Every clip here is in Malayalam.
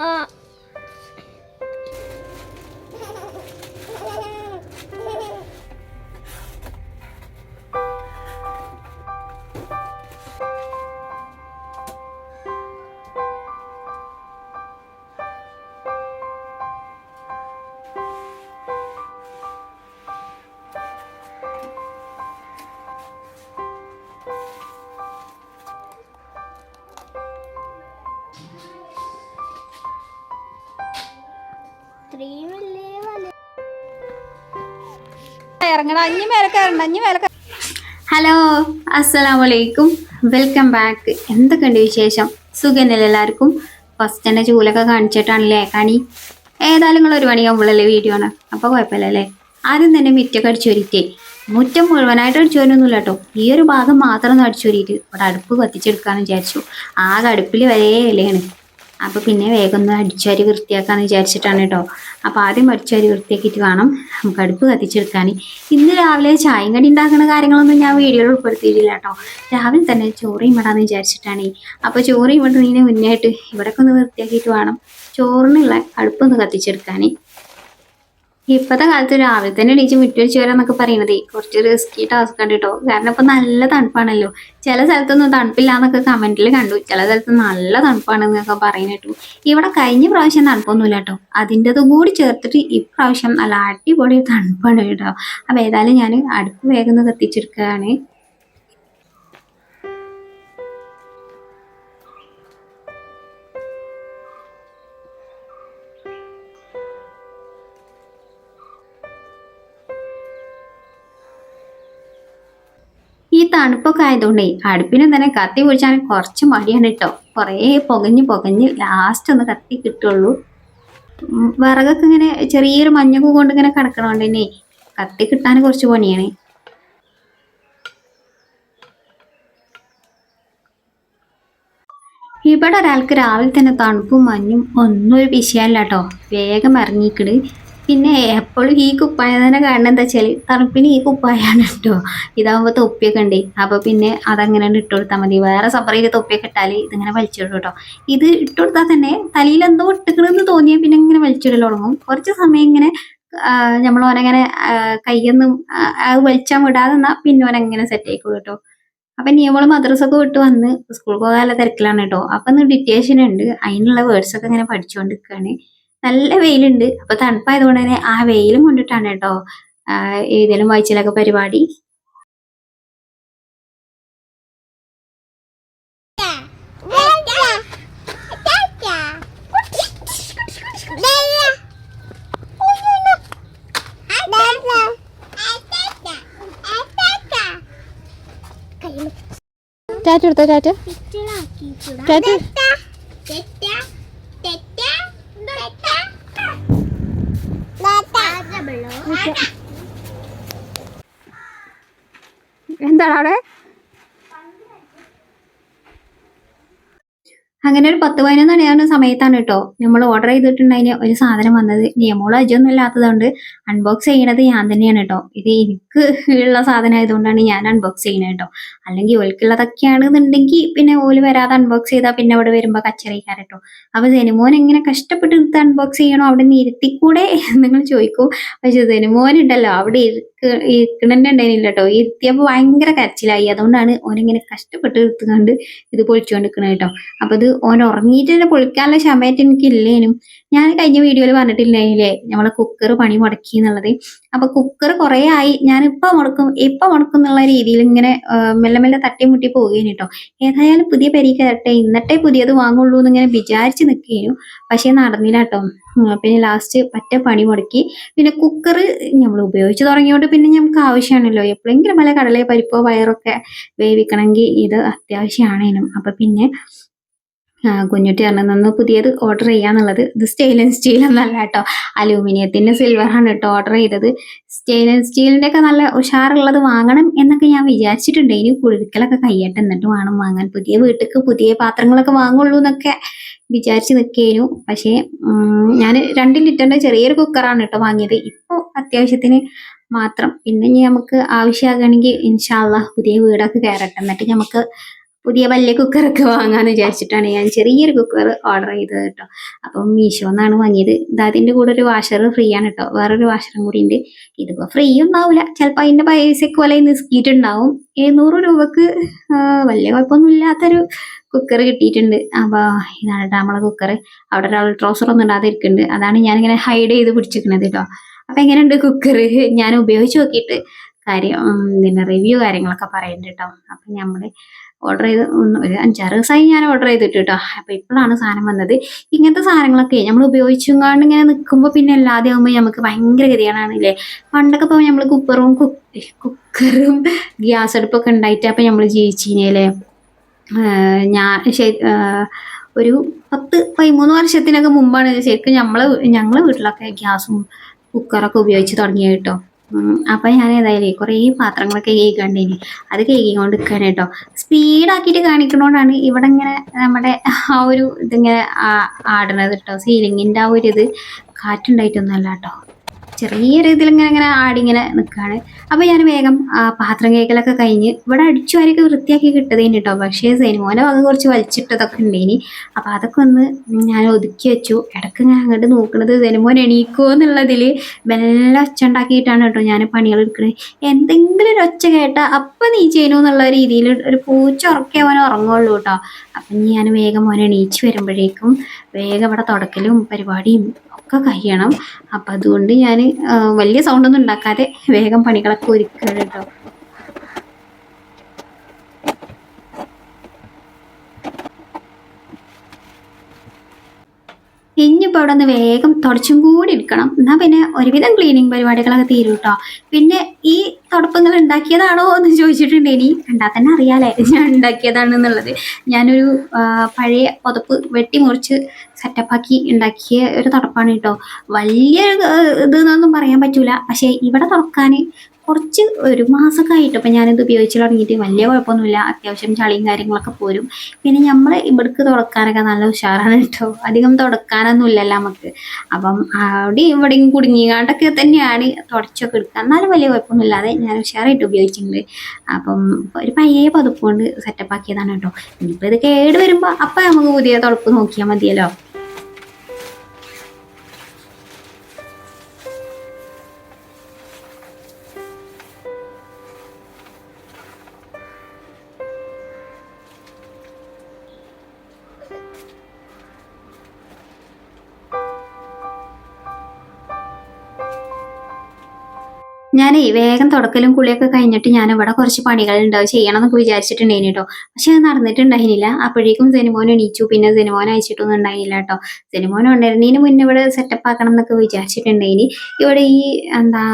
嗯。ഇറങ്ങണം. അഞ്ഞു മേലെ കയറണ്ട അഞ്ഞു മേലെ ഹലോ അസ്സലാമു അലൈക്കും വെൽക്കം ബാക്ക്. എന്തൊക്കെയുണ്ട് വിശേഷം? സുഖന്നല്ലേ എല്ലാവർക്കും? ഫസ്റ്റ് തന്നെ ചൂലൊക്കെ കാണിച്ചിട്ടാണല്ലേ? കണി ഏതായാലും നിങ്ങൾ ഒരു മണിയാകുമ്പോഴല്ലേ വീഡിയോ ആണ്. അപ്പോൾ കുഴപ്പമില്ലല്ലേ? ആദ്യം തന്നെ മുറ്റൊക്കെ അടിച്ചു വരിട്ടേ മുറ്റം മുഴുവനായിട്ട് അടിച്ചു വരുന്നൊന്നുമില്ല കേട്ടോ. ഈ ഒരു ഭാഗം മാത്രം ഒന്ന് അടിച്ചു വരിയിട്ട് ഇവിടെ അടുപ്പ് കത്തിച്ചെടുക്കാമെന്ന് വിചാരിച്ചു. ആകെ അടുപ്പിൽ വരെ ഇലയാണ്. അപ്പോൾ പിന്നെ വേഗം ഒന്ന് അടിച്ചാരി വൃത്തിയാക്കാമെന്ന് വിചാരിച്ചിട്ടാണ് കേട്ടോ അപ്പോൾ ആദ്യം അടിച്ചാരി വൃത്തിയാക്കിയിട്ട് വേണം നമുക്ക് അടുപ്പ് കത്തിച്ചെടുക്കാൻ. ഇന്ന് രാവിലെ ചായയും കടി ഉണ്ടാക്കുന്ന കാര്യങ്ങളൊന്നും ഞാൻ വീഡിയോയിൽ ഉൾപ്പെടുത്തിയിട്ടില്ല കേട്ടോ രാവിലെ തന്നെ ചോറയും ഇടാന്ന് വിചാരിച്ചിട്ടാണ്. അപ്പോൾ ചോറയും ഇടുന്നതിന് മുന്നായിട്ട് ഇവിടെയൊക്കെ ഒന്ന് വൃത്തിയാക്കിയിട്ട് വേണം. ചോറിനുള്ള അടുപ്പൊന്ന് കത്തിച്ചെടുക്കാൻ. ഇപ്പോഴത്തെ കാലത്ത് രാവിലെ തന്നെ എണീച്ച് മുറ്റടിച്ച് വരാന്നൊക്കെ പറയുന്നത് കുറച്ച് റിസ്കി ടാസ്ക് ആണ് കേട്ടോ കാരണം ഇപ്പൊ നല്ല തണുപ്പാണല്ലോ. ചില സ്ഥലത്തൊന്നും തണുപ്പില്ല എന്നൊക്കെ കമന്റിൽ കണ്ടു. ചില സ്ഥലത്ത് നല്ല തണുപ്പാണ് എന്നൊക്കെ പറയുന്ന കേട്ടു. ഇവിടെ കഴിഞ്ഞ പ്രാവശ്യം തണുപ്പൊന്നുമില്ല കേട്ടോ അതിന്റെത് കൂടി ചേർത്തിട്ട് ഇപ്രാവശ്യം നല്ല അടിപൊളി തണുപ്പാണ് കേട്ടോ. അപ്പോൾ ഏതായാലും ഞാൻ അടുപ്പ് വേഗം കത്തിച്ചെടുക്കുകയാണ്. തണുപ്പൊക്കെ ആയതുകൊണ്ടേ അടുപ്പിന് തന്നെ കത്തി പിടിച്ചാൽ കുറച്ച് മടിയാണ് കേട്ടോ. കുറേ പുകഞ്ഞ് പുകഞ്ഞ് ലാസ്റ്റ് ഒന്ന് കത്തി കിട്ടുള്ളൂ. വിറകൊക്കെ ഇങ്ങനെ ചെറിയൊരു മഞ്ഞൊക്കെ കൊണ്ട് ഇങ്ങനെ കിടക്കണോണ്ട് തന്നെ കത്തി കിട്ടാൻ കുറച്ച് പണിയാണ്. ഇവിടെ ഒരാൾക്ക് രാവിലെ തന്നെ തണുപ്പും മഞ്ഞും ഒന്നും ഒരു വിഷയമല്ല കേട്ടോ. വേഗം ഇറങ്ങിക്കണ് പിന്നെ എപ്പോഴും ഈ കുപ്പായ തന്നെ കാണുന്നത് എന്താ വെച്ചാൽ തണുപ്പിന് ഈ കുപ്പായാണ് കേട്ടോ ഇതാകുമ്പോൾ തൊപ്പിയൊക്കെ ഉണ്ട്. അപ്പോൾ പിന്നെ അതങ്ങനെ ഇട്ട് കൊടുത്താൽ മതി. വേറെ സെപ്പറേറ്റ് തൊപ്പിയൊക്കെ ഇട്ടാൽ ഇതിങ്ങനെ വലിച്ചിടും കേട്ടോ ഇത് ഇട്ട് കൊടുത്താൽ തന്നെ തലയിൽ എന്തോ ഇട്ടുക്കണമെന്ന് തോന്നിയാൽ പിന്നെ ഇങ്ങനെ വലിച്ചിടൽ തുടങ്ങും. കുറച്ച് സമയം ഇങ്ങനെ നമ്മൾ ഓനങ്ങനെ കയ്യൊന്നും അത് വലിച്ചാൽ വിടാതെ എന്നാൽ പിന്നെ ഓനങ്ങനെ സെറ്റ് ആയിക്കോളൂ കേട്ടോ അപ്പൊ നിയമൾ മദ്രസൊക്കെ വിട്ട് വന്ന് സ്കൂൾ പോകാനുള്ള തിരക്കിലാണ് കേട്ടോ അപ്പൊ ഡിറ്റേഷൻ ഉണ്ട്. അതിനുള്ള വേർഡ്സ് ഒക്കെ ഇങ്ങനെ പഠിച്ചുകൊണ്ട് നിൽക്കുകയാണ് നല്ല വെയിലുണ്ട്. അപ്പൊ തണുപ്പായതുകൊണ്ട് തന്നെ ആ വെയിലും കൊണ്ടിട്ടാണ് കേട്ടോ ഏതെങ്കിലും വായിച്ചിലൊക്കെ പരിപാടി. ടാറ്റ എടുത്തോ ടാറ്റ? ടാറ്റ? എന്താണ് അവിടെ? അങ്ങനെ ഒരു പത്ത് പതിനൊന്ന് മണിയാവുന്ന സമയത്താണ് കേട്ടോ. നമ്മൾ ഓർഡർ ചെയ്തിട്ടുണ്ടതിന് ഒരു സാധനം വന്നത് നിയമോൾ അജൊന്നും ഇല്ലാത്തതുകൊണ്ട് അൺബോക്സ് ചെയ്യണത് ഞാൻ തന്നെയാണ് കേട്ടോ. ഇത് എനിക്ക് ഉള്ള സാധനം ആയതുകൊണ്ടാണ് ഞാൻ അൺബോക്സ് ചെയ്യുന്നത് കേട്ടോ. അല്ലെങ്കിൽ ഓൽക്കുള്ളതൊക്കെയാണെന്നുണ്ടെങ്കിൽ പിന്നെ ഓൽ വരാതെ അൺബോക്സ് ചെയ്താൽ പിന്നെ അവിടെ വരുമ്പോൾ കച്ചറിക്കാർ കേട്ടോ. അപ്പൊ സെനിമോൻ എങ്ങനെ കഷ്ടപ്പെട്ട് എടുത്ത് അൺബോക്സ് ചെയ്യണോ അവിടെ നിന്ന് ഇരുത്തിക്കൂടെ? നിങ്ങൾ ചോദിക്കും. പക്ഷെ സെനിമോൻ ഉണ്ടല്ലോ അവിടെ ഇരിക്കണുണ്ടായിരുന്നില്ല കേട്ടോ ഇരുത്തിയപ്പോൾ ഭയങ്കര കരച്ചിലായി. അതുകൊണ്ടാണ് ഓനിങ്ങനെ കഷ്ടപ്പെട്ട് എടുത്തുകൊണ്ട് ഇത് പൊളിച്ചുകൊണ്ടിരിക്കണത് കേട്ടോ അപ്പൊ ഇത് ഓൻ ഉറങ്ങിയിട്ട് തന്നെ പൊളിക്കാനുള്ള ക്ഷമയായിട്ട് എനിക്കില്ലേനും. ഞാൻ കഴിഞ്ഞ വീഡിയോയിൽ പറഞ്ഞിട്ടില്ലേ നമ്മളെ കുക്കർ പണി മുടക്കി എന്നുള്ളത്. അപ്പൊ കുക്കർ കുറെ ആയി. ഇപ്പൊ മുടക്കും ഇപ്പൊ മുടക്കും എന്നുള്ള രീതിയിൽ ഇങ്ങനെ മെല്ലെ മെല്ലെ തട്ടി മുട്ടി പോവുകയാണ് കേട്ടോ ഏതായാലും പുതിയ പരീക്ഷ തട്ടെ ഇന്നത്തെ പുതിയത് വാങ്ങുള്ളൂ എന്ന് ഇങ്ങനെ വിചാരിച്ച് നിൽക്കുകയും പക്ഷെ നടന്നില്ല കേട്ടോ. പിന്നെ ലാസ്റ്റ് പറ്റ പണി മുടക്കി. പിന്നെ കുക്കർ നമ്മൾ ഉപയോഗിച്ച് തുടങ്ങിയോണ്ട് പിന്നെ നമുക്ക് ആവശ്യമാണല്ലോ. എപ്പോഴെങ്കിലും വല്ല കടല പരിപ്പോ വയറൊക്കെ വേവിക്കണമെങ്കിൽ ഇത് അത്യാവശ്യമാണേനും. അപ്പൊ പിന്നെ കുഞ്ഞുട്ടി നിന്ന് പുതിയത് ഓർഡർ ചെയ്യാന്നുള്ളത് ഇത് സ്റ്റെയിൻലെസ് സ്റ്റീൽ എന്നല്ല കേട്ടോ. സിൽവർ ആണ് കേട്ടോ ഓർഡർ ചെയ്തത്. സ്റ്റെയിൻലെസ് സ്റ്റീലിന്റെ ഒക്കെ നല്ല ഉഷാറുള്ളത് വാങ്ങണം എന്നൊക്കെ ഞാൻ വിചാരിച്ചിട്ടുണ്ട്. ഇനി കുഴിക്കലൊക്കെ കയ്യട്ടെ എന്നിട്ട് വേണം വാങ്ങാൻ. പുതിയ വീട്ടിലേക്ക് പുതിയ പാത്രങ്ങളൊക്കെ വാങ്ങുള്ളൂ എന്നൊക്കെ വിചാരിച്ച് നിൽക്കേനു പക്ഷേ ഞാൻ രണ്ട് ലിറ്ററിന്റെ ചെറിയൊരു കുക്കറാണ് കേട്ടോ വാങ്ങിയത്. ഇപ്പോൾ അത്യാവശ്യത്തിന് മാത്രം. പിന്നെ ഇനി നമുക്ക് ആവശ്യമാകുകയാണെങ്കിൽ ഇൻഷാല്ല പുതിയ വീടൊക്കെ കയറട്ടെ. എന്നിട്ട് നമുക്ക് പുതിയ വലിയ കുക്കറൊക്കെ വാങ്ങാന്ന് വിചാരിച്ചിട്ടാണ് ഞാൻ ചെറിയൊരു കുക്കർ ഓർഡർ ചെയ്തത് കേട്ടോ. അപ്പം മീഷോ എന്നാണ് വാങ്ങിയത്. ഇത് അതിന്റെ കൂടെ ഒരു വാഷർ ഫ്രീ ആണ് കേട്ടോ. വേറൊരു വാഷറും കൂടി ഉണ്ട് ഇതിപ്പോൾ ഫ്രീ ഒന്നാവില്ല ചിലപ്പോൾ അതിന്റെ പൈസയ്ക്ക് പോലെ നിസ്കിയിട്ടുണ്ടാവും എഴുന്നൂറ് രൂപക്ക് വലിയ കുഴപ്പമൊന്നും ഇല്ലാത്തൊരു കുക്കർ കിട്ടിയിട്ടുണ്ട്. അപ്പോൾ ഇതാണ് നമ്മളെ കുക്കർ അവിടെ ഒരു ട്രോസർ ഒന്നും ഇടാതിരിക്കുന്നുണ്ട് അതാണ് ഞാനിങ്ങനെ ഹൈഡ് ചെയ്ത് പിടിച്ചിരിക്കുന്നത് കേട്ടോ. അപ്പം എങ്ങനെയുണ്ട് കുക്കർ ഞാൻ ഉപയോഗിച്ച് നോക്കിയിട്ട് കാര്യം പിന്നെ റിവ്യൂ കാര്യങ്ങളൊക്കെ പറയുന്നുണ്ട് കേട്ടോ അപ്പം നമ്മൾ ഓർഡർ ചെയ്ത് ഒരു അഞ്ചാറ് ദിവസമായി ഞാൻ ഓർഡർ ചെയ്തിട്ട് കേട്ടോ അപ്പം ഇപ്പോഴാണ് സാധനം വന്നത്. ഇങ്ങനത്തെ സാധനങ്ങളൊക്കെ നമ്മൾ ഉപയോഗിച്ചുകൊണ്ട് ഇങ്ങനെ നിൽക്കുമ്പോൾ പിന്നെ അല്ലാതെ ആകുമ്പോൾ നമുക്ക് ഭയങ്കര ഗതികളാണ് ഇല്ലേ പണ്ടൊക്കെ ഇപ്പോൾ നമ്മൾ കുക്കറും കുക്കറും ഗ്യാസ് അടുപ്പൊക്കെ ഉണ്ടായിട്ട് അപ്പം നമ്മൾ ജീവിച്ചില്ലേ ഞാൻ ഒരു പത്ത് പതിമൂന്ന് വർഷത്തിനൊക്കെ മുമ്പാണ് ശരിക്കും നമ്മളെ ഞങ്ങളെ വീട്ടിലൊക്കെ ഗ്യാസും കുക്കറൊക്കെ ഉപയോഗിച്ച് തുടങ്ങിയത് കേട്ടോ അപ്പൊ ഞാൻ ഏതായാലും കുറേ പാത്രങ്ങളൊക്കെ കേൾക്കണ്ടേനി അത് കേൾക്കിക്കൊണ്ട് നിൽക്കാൻ കേട്ടോ. സ്പീഡാക്കിയിട്ട് കാണിക്കണോണ്ടാണ് ഇവിടെ ഇങ്ങനെ നമ്മുടെ ആ ഒരു ഇതിങ്ങനെ ആടണത് കേട്ടോ. സീലിങ്ങിന്റെ ആ ഒരു ഇത് കാറ്റുണ്ടായിട്ടൊന്നുമല്ല കേട്ടോ. ചെറിയ രീതിയിൽ ഇങ്ങനെ ഇങ്ങനെ ആടിങ്ങനെ നിൽക്കുകയാണ് അപ്പോൾ ഞാൻ വേഗം പാത്രം കേൾക്കലൊക്കെ കഴിഞ്ഞ് ഇവിടെ അടിച്ചു വാരിയൊക്കെ വൃത്തിയാക്കി കിട്ടതേന് കേട്ടോ പക്ഷേ സൈനിമോനെ വക കുറച്ച് വലിച്ചിട്ടതൊക്കെ ഉണ്ടേനി. അപ്പോൾ അതൊക്കെ ഒന്ന് ഞാൻ ഒതുക്കി വെച്ചു. ഇടയ്ക്ക് ഞാൻ അങ്ങോട്ട് നോക്കുന്നത് സൈനിമോൻ എണീക്കുമോ എന്നുള്ളതിൽ മെല്ലെ ഒച്ച ഉണ്ടാക്കിയിട്ടാണ് കേട്ടോ ഞാൻ പണികൾ എടുക്കുന്നത് എന്തെങ്കിലും ഒരു ഒച്ച കേട്ടാൽ അപ്പം നീ ചെയ്യണു എന്നുള്ള രീതിയിൽ ഒരു പൂച്ച ഉറക്കേ അവൻ ഉറങ്ങുള്ളൂ കേട്ടോ അപ്പം ഞാൻ വേഗം മോനെ എണീച്ച് വരുമ്പോഴേക്കും വേഗം ഇവിടെ തുടക്കലും പരിപാടിയും ഒക്കെ കഴിയണം. അപ്പം അതുകൊണ്ട് ഞാൻ വലിയ സൗണ്ടൊന്നും ഉണ്ടാക്കാതെ വേഗം പണികളൊക്കെ ഒരുക്കുക കേട്ടോ ഇനിയിപ്പോൾ അവിടെ നിന്ന് വേഗം തുടച്ചും കൂടി എടുക്കണം. എന്നാൽ പിന്നെ ഒരുവിധം ക്ലീനിങ് പരിപാടികളൊക്കെ തീരും കേട്ടോ പിന്നെ ഈ തുടപ്പങ്ങൾ ഉണ്ടാക്കിയതാണോ എന്ന് ചോദിച്ചിട്ടുണ്ട് ഇനി. കണ്ടാൽ തന്നെ അറിയാലേ ഞാൻ ഉണ്ടാക്കിയതാണ് എന്നുള്ളത്. ഞാനൊരു പഴയ പുതപ്പ് വെട്ടിമുറിച്ച് സെറ്റപ്പാക്കി ഉണ്ടാക്കിയ ഒരു തുടപ്പാണ് കേട്ടോ വലിയ ഇത് എന്നൊന്നും പറയാൻ പറ്റൂല. പക്ഷേ ഇവിടെ തുറക്കാൻ കുറച്ച് ഒരു മാസമൊക്കെ ആയിട്ട് അപ്പം ഞാനിത് ഉപയോഗിച്ച് തുടങ്ങിയിട്ട് വലിയ കുഴപ്പമൊന്നുമില്ല. അത്യാവശ്യം ചളിയും കാര്യങ്ങളൊക്കെ പോരും. പിന്നെ നമ്മൾ ഇവിടേക്ക് തുടക്കാനൊക്കെ നല്ല ഉഷാറാണ് കേട്ടോ. അധികം തുടക്കാനൊന്നും ഇല്ലല്ലോ നമുക്ക് അപ്പം അവിടെ ഇവിടെയും കുടുങ്ങിയാണ്ടൊക്കെ തന്നെയാണ് തുടച്ചൊക്കെ എടുക്കുക. എന്നാലും വലിയ കുഴപ്പമൊന്നുമില്ലാതെ ഞാൻ ഉഷാറായിട്ട് ഉപയോഗിച്ചിട്ടുണ്ട്. അപ്പം ഒരു പയ്യെ പതുപ്പ് കൊണ്ട് സെറ്റപ്പ് ആക്കിയതാണ് കേട്ടോ. ഇനിയിപ്പോൾ ഇത് കേട് വരുമ്പോൾ അപ്പം നമുക്ക് പുതിയ തുളപ്പ് നോക്കിയാൽ മതിയല്ലോ. ഞാനേ വേഗം തുടക്കലും കുളിയൊക്കെ കഴിഞ്ഞിട്ട് ഞാൻ ഇവിടെ കുറച്ച് പണികൾ ഉണ്ടാവും ചെയ്യണം എന്നൊക്കെ വിചാരിച്ചിട്ടുണ്ടായിന് കേട്ടോ. പക്ഷെ അത് നടന്നിട്ടുണ്ടായിരുന്നില്ല അപ്പോഴേക്കും സെനിമോൻ എണീച്ചു. പിന്നെ സെനിമോൻ അയച്ചിട്ടൊന്നും ഉണ്ടായില്ല കേട്ടോ. സെനിമോൻ ഉണരുന്നതിന് മുന്നേ ഇവിടെ സെറ്റപ്പ് ആക്കണം എന്നൊക്കെ വിചാരിച്ചിട്ടുണ്ടായിന്. ഇവിടെ ഈ എന്താ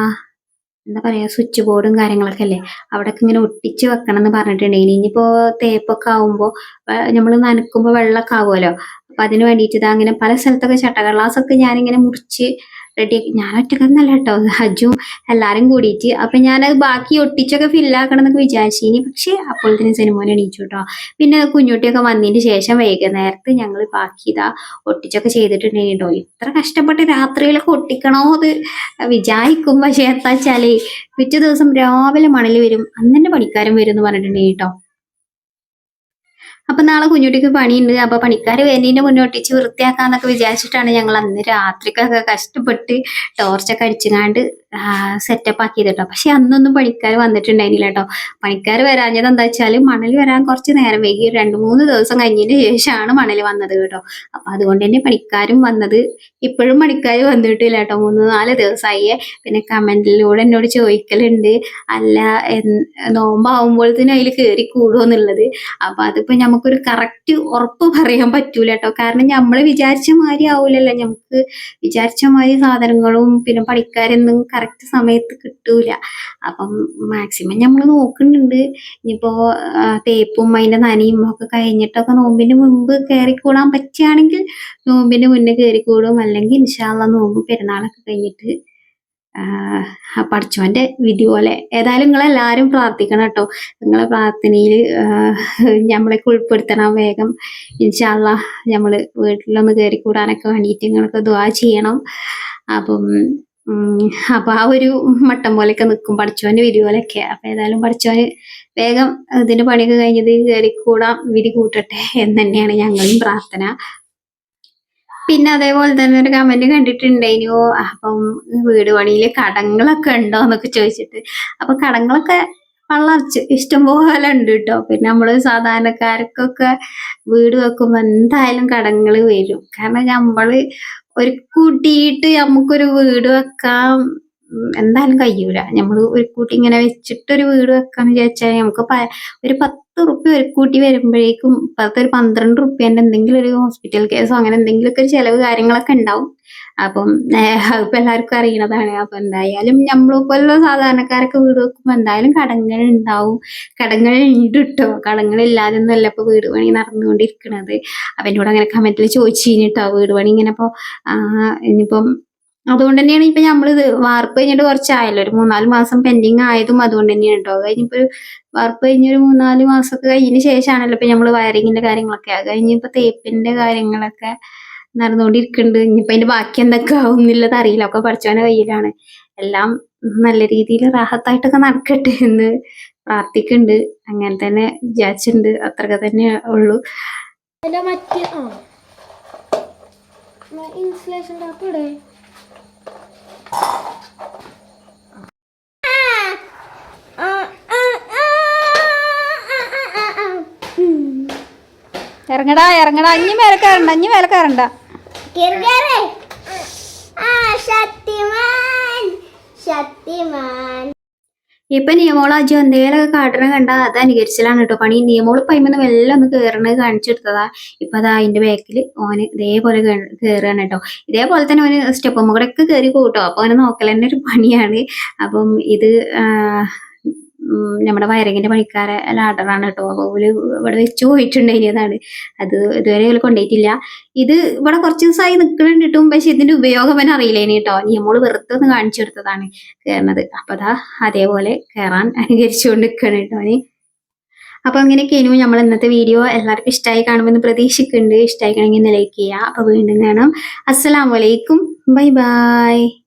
എന്താ പറയാ സ്വിച്ച് ബോർഡും കാര്യങ്ങളൊക്കെ അല്ലേ? അവിടെയൊക്കെ ഇങ്ങനെ ഒട്ടിച്ച് വെക്കണം എന്ന് പറഞ്ഞിട്ടുണ്ടെങ്കിൽ ഇനിയിപ്പോ തേപ്പൊക്കെ ആവുമ്പോൾ നമ്മൾ നനക്കുമ്പോൾ വെള്ളമൊക്കെ ആവുമല്ലോ? അപ്പൊ അതിന് വേണ്ടിയിട്ട് ഇതാ അങ്ങനെ പല സ്ഥലത്തൊക്കെ ചട്ടകടലാസൊക്കെ ഞാനിങ്ങനെ മുറിച്ച് റെഡിയാക്കി ഞാൻ ഒറ്റക്കൊന്നല്ല കേട്ടോ. ഹജ്ജും എല്ലാരും കൂടിയിട്ട്. അപ്പൊ ഞാനത് ബാക്കി ഒട്ടിച്ചൊക്കെ ഫില്ലാക്കണം എന്നൊക്കെ വിചാരിച്ചു വിചാരിച്ചിനി അപ്പോൾ തന്നെ സിനിമോനെ എണീച്ചു കേട്ടോ. പിന്നെ കുഞ്ഞുട്ടിയൊക്കെ വന്നതിന് ശേഷം വൈകുന്നേരത്ത് ഞങ്ങൾ ബാക്കി ഇതാ ഒട്ടിച്ചൊക്കെ ചെയ്തിട്ടുണ്ടെങ്കിൽ കേട്ടോ. ഇത്ര കഷ്ടപ്പെട്ട് രാത്രിയിലൊക്കെ ഒട്ടിക്കണോ അത് വിചാരിക്കും. പക്ഷെ എന്താ പിറ്റേ ദിവസം രാവിലെ മണൽ വരും. അന്നെ പണിക്കാരൻ വരും എന്ന് പറഞ്ഞിട്ടുണ്ടെങ്കിൽ കേട്ടോ. അപ്പൊ നാളെ കുഞ്ഞുട്ടിക്ക് പണിയുണ്ട്. അപ്പൊ പണിക്കാർ വരുന്നതിന്റെ മുന്നോട്ടിച്ച് വൃത്തിയാക്കാന്നൊക്കെ വിചാരിച്ചിട്ടാണ് ഞങ്ങൾ അന്ന് രാത്രിക്കൊക്കെ കഷ്ടപ്പെട്ട് ടോർച്ചൊക്കെ അടിച്ചുകാണ്ട് സെറ്റപ്പ് ആക്കിയത് കേട്ടോ പക്ഷെ അന്നൊന്നും പണിക്കാർ വന്നിട്ടുണ്ടായിരുന്നില്ല കേട്ടോ. പണിക്കാർ വരാഞ്ഞത് എന്താ വെച്ചാൽ മണൽ വരാൻ കുറച്ച് നേരം വൈകി രണ്ട് മൂന്ന് ദിവസം കഴിഞ്ഞതിന് ശേഷമാണ് മണൽ വന്നത് കേട്ടോ. അപ്പൊ അതുകൊണ്ട് തന്നെ പണിക്കാരും വന്നത്. ഇപ്പോഴും പണിക്കാർ വന്നിട്ടില്ല കേട്ടോ. മൂന്ന് നാല് ദിവസമായി. പിന്നെ കമന്റിലൂടെ എന്നോട് ചോദിക്കലുണ്ട്. അല്ല നോമ്പാവുമ്പോഴത്തേനും അതിൽ കയറി കൂടുമോ എന്നുള്ളത്. അപ്പൊ അതിപ്പോ നമുക്കൊരു കറക്റ്റ് ഉറപ്പ് പറയാൻ പറ്റൂല കേട്ടോ. കാരണം നമ്മൾ വിചാരിച്ച മാതിരി ആവൂലല്ലോ. നമുക്ക് വിചാരിച്ച മാതിരി സാധനങ്ങളും പിന്നെ പണിക്കാരെന്നും കറക്റ്റ് സമയത്ത് കിട്ടൂല. അപ്പം മാക്സിമം നമ്മൾ നോക്കുന്നുണ്ട്. ഇനിയിപ്പോ ആ, തേപ്പും അതിന്റെ നനയും ഒക്കെ കഴിഞ്ഞിട്ടൊക്കെ നോമ്പിന് മുമ്പ് കയറിക്കൂടാൻ പറ്റുകയാണെങ്കിൽ നോമ്പിന് മുന്നേ കയറിക്കൂടും അല്ലെങ്കിൽ ഇൻഷാല്ല നോമ്പ് പെരുന്നാളൊക്കെ കഴിഞ്ഞിട്ട് ആ പഠിച്ചോന്റെ വിധി പോലെ. ഏതായാലും നിങ്ങളെല്ലാവരും പ്രാർത്ഥിക്കണം കേട്ടോ. നിങ്ങളെ പ്രാർത്ഥനയിൽ നമ്മളൊക്കെ ഉൾപ്പെടുത്തണം വേഗം. ഇൻഷാല്ല നമ്മൾ വീട്ടിലൊന്ന് കയറി കൂടാനൊക്കെ വേണ്ടിയിട്ട് നിങ്ങൾക്ക് ദ്വാ ചെയ്യണം. അപ്പം അപ്പൊ ആ ഒരു മട്ടം പോലെയൊക്കെ നിൽക്കും പഠിച്ചവന്റെ വിധി പോലെയൊക്കെ. അപ്പൊ ഏതായാലും പഠിച്ചവന് വേഗം ഇതിന്റെ പണിയൊക്കെ കഴിഞ്ഞത് കയറിക്കൂടാം വിധി കൂട്ടട്ടെ എന്ന് തന്നെയാണ് ഞങ്ങളും പ്രാർത്ഥന. പിന്നെ അതേപോലെ തന്നെ ഒരു കമന്റ് കണ്ടിട്ടുണ്ടായിരുന്നു അപ്പം വീട് പണിയിൽ കടങ്ങളൊക്കെ ഉണ്ടോ എന്നൊക്കെ ചോദിച്ചിട്ട്. അപ്പൊ കടങ്ങളൊക്കെ വളർച്ച് ഇഷ്ടംപോലെ ഉണ്ട് കേട്ടോ. പിന്നെ നമ്മൾ സാധാരണക്കാർക്കൊക്കെ വീട് വെക്കുമ്പോ എന്തായാലും കടങ്ങൾ വരും. കാരണം നമ്മൾ ഒരു കൂട്ടിയിട്ട് നമുക്കൊരു വീട് വെക്കാൻ ഉം, എന്തായാലും കഴിയൂല. നമ്മൾ ഒരു കൂട്ടി ഇങ്ങനെ വെച്ചിട്ട് ഒരു വീട് വെക്കാന്ന് വിചാരിച്ചാൽ നമുക്ക് ഒരു പത്ത് റുപ്യ ഒരു കൂട്ടി വരുമ്പോഴേക്കും പത്ത് ഒരു പന്ത്രണ്ട് റുപ്യന്റെ എന്തെങ്കിലും ഒരു ഹോസ്പിറ്റൽ കേസോ അങ്ങനെ എന്തെങ്കിലുമൊക്കെ ഒരു ചെലവ് കാര്യങ്ങളൊക്കെ ഉണ്ടാവും. അപ്പം ഏഹ്, അതിപ്പോ എല്ലാവർക്കും അറിയണതാണ്. അപ്പൊ എന്തായാലും നമ്മളെ പോലുള്ള സാധാരണക്കാരൊക്കെ വീട് വെക്കുമ്പോ എന്തായാലും കടങ്ങൾ ഉണ്ടാവും. കടങ്ങൾ ഉണ്ട് കേട്ടോ കടങ്ങളില്ലാതെ ഒന്നല്ല ഇപ്പൊ വീട് പണി നടന്നുകൊണ്ടിരിക്കണത്. അപ്പൊ എന്നോട് അങ്ങനെ കമന്റിൽ ചോദിച്ചു കഴിഞ്ഞിട്ടോ? വീട് പണി ഇങ്ങനെ ഇപ്പൊ ആഹ് ഇനിയിപ്പം അതുകൊണ്ട് തന്നെയാണ് ഇപ്പൊ നമ്മളിത് വാർപ്പ് കഴിഞ്ഞിട്ട് കുറച്ചായല്ലോ. ഒരു മൂന്നാൽ മാസം പെൻഡിങ് ആയതും അതുകൊണ്ട് തന്നെയാണ് കേട്ടോ കഴിഞ്ഞിപ്പോ വാർപ്പ് കഴിഞ്ഞ ഒരു മൂന്നാൽ മാസമൊക്കെ കഴിഞ്ഞതിന് ശേഷമാണല്ലോ ഇപ്പൊ നമ്മൾ വയറിങ്ങിന്റെ കാര്യങ്ങളൊക്കെ. അത് കഴിഞ്ഞിപ്പോ തേപ്പിന്റെ കാര്യങ്ങളൊക്കെ നടന്നുകൊണ്ടിരിക്കുന്നുണ്ട് ഇനിയിപ്പോ അതിന്റെ ബാക്കി എന്തൊക്കെ ആവും എന്നുള്ളത് അറിയില്ല. ഒക്കെ പഠിച്ചവന്റെ കയ്യിലാണ്. എല്ലാം നല്ല രീതിയിൽ റാഹത്തായിട്ടൊക്കെ നടക്കട്ടെ എന്ന് പ്രാർത്ഥിക്കുന്നുണ്ട് അങ്ങനെ തന്നെ വിചാരിച്ചിട്ടുണ്ട് അത്രയൊക്കെ തന്നെ ഉള്ളൂ. മറ്റ് ആ. Insulation tape. ഇറങ്ങടാ ഇറങ്ങടാ. അഞ്ഞി മേലെ കയറണ്ട അഞ്ഞി മേലെ കയറണ്ട ശക്തിമാൻ ശക്തിമാൻ. ഇപ്പൊ നിയമോൾ അജു എന്തെങ്കിലുമൊക്കെ കാട്ടണം കണ്ട അത് അനുകരിച്ചിലാണ് കേട്ടോ. പണി. നിയമോൾ പൈമെന്ന് വെല്ലം ഒന്ന് കയറണത് കാണിച്ചെടുത്തതാ ഇപ്പൊ അതാ അതിന്റെ ബാക്കിൽ ഓന് ഇതേപോലെ കയറുകയാണ് കേട്ടോ. ഇതേപോലെ തന്നെ ഓന് സ്റ്റെപ്പ് കൂടെ ഒക്കെ കയറി പോകട്ടോ അപ്പൊ അവനെ നോക്കൽ തന്നെ ഒരു പണിയാണ്. അപ്പം ഇത് നമ്മുടെ വയറിങ്ങിന്റെ പണിക്കാരെ ലാഡറാണ് കേട്ടോ. അപ്പൊ ഓൽ ഇവിടെ വെച്ച് പോയിട്ടുണ്ടായിരുന്നതാണ് അത് ഇതുവരെ ഓൽ കൊണ്ടുപോയിട്ടില്ല ഇത് ഇവിടെ കുറച്ച് ദിവസമായി നിൽക്കുന്നുണ്ടിട്ടും പക്ഷെ ഇതിന്റെ ഉപയോഗം അവൻ അറിയില്ലേനി കേട്ടോ. നമ്മൾ വെറുതെ ഒന്ന് കാണിച്ചു കൊടുത്തതാണ് കയറുന്നത് അപ്പൊ അതാ അതേപോലെ കയറാൻ അനുകരിച്ചുകൊണ്ട് നിൽക്കണം കേട്ടോ അപ്പോൾ അപ്പൊ അങ്ങനെയൊക്കെയായിരുന്നു നമ്മൾ ഇന്നത്തെ വീഡിയോ. എല്ലാവർക്കും ഇഷ്ടമായി കാണുമെന്ന് പ്രതീക്ഷിക്കുന്നുണ്ട്. ഇഷ്ടമായിക്കണമെങ്കിൽ ലൈക്ക് ചെയ്യുക. അപ്പൊ വീണ്ടും കാണാം. അസ്സലാമലൈക്കും ബൈ ബൈ.